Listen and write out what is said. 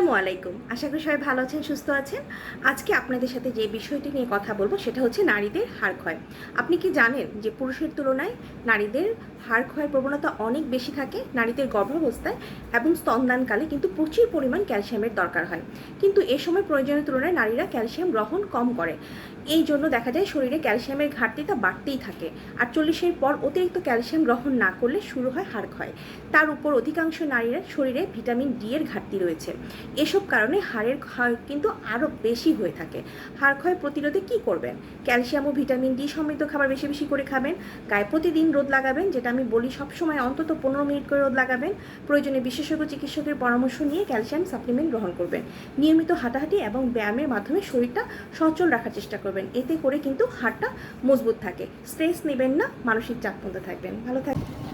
আসসালামু আলাইকুম। আশা করি সবাই ভালো আছেন, সুস্থ আছেন। আজকে আপনাদের সাথে যে বিষয়টি নিয়ে কথা বলব সেটা হচ্ছে নারীদের হাড় ক্ষয়। আপনি কি জানেন যে পুরুষের তুলনায় নারীদের হাড় ক্ষয়ের প্রবণতা অনেক বেশি থাকে নারীদের গর্ভাবস্থায় এবং স্তনদানকালে কিন্তু প্রচুর পরিমাণ ক্যালসিয়ামের দরকার হয়। কিন্তু এ সময় প্রয়োজনের তুলনায় নারীরা ক্যালসিয়াম গ্রহণ কম করে। এই জন্য দেখা যায় শরীরে ক্যালসিয়ামের ঘাটতিটা বাড়তেই থাকে। আর চল্লিশের পর অতিরিক্ত ক্যালসিয়াম গ্রহণ না করলে শুরু হয় হাড় ক্ষয়। তার উপর অধিকাংশ নারীরা শরীরে ভিটামিন ডি এর ঘাটতি রয়েছে। এসব কারণে হাড়ের ক্ষয় কিন্তু আরও বেশি হয়ে থাকে। হাড় ক্ষয় প্রতিরোধে কি করবেন? ক্যালসিয়াম ও ভিটামিন ডি সমৃদ্ধ খাবার বেশি বেশি করে খাবেন? গায়ে প্রতিদিন রোদ লাগাবেন, যেটা আমি বলি সবসময় অন্তত পনেরো মিনিট করে রোদ লাগাবেন। প্রয়োজনে বিশেষজ্ঞ চিকিৎসকের পরামর্শ নিয়ে ক্যালসিয়াম সাপ্লিমেন্ট গ্রহণ করবেন। নিয়মিত হাঁটাহাঁটি এবং ব্যায়ামের মাধ্যমে শরীরটা সচল রাখার চেষ্টা করবেন। এতে করে কিন্তু হাড়টা মজবুত থাকে। স্ট্রেস নেবেন না, মানসিক চাপ মধ্যে থাকবেন ভালো থাকবেন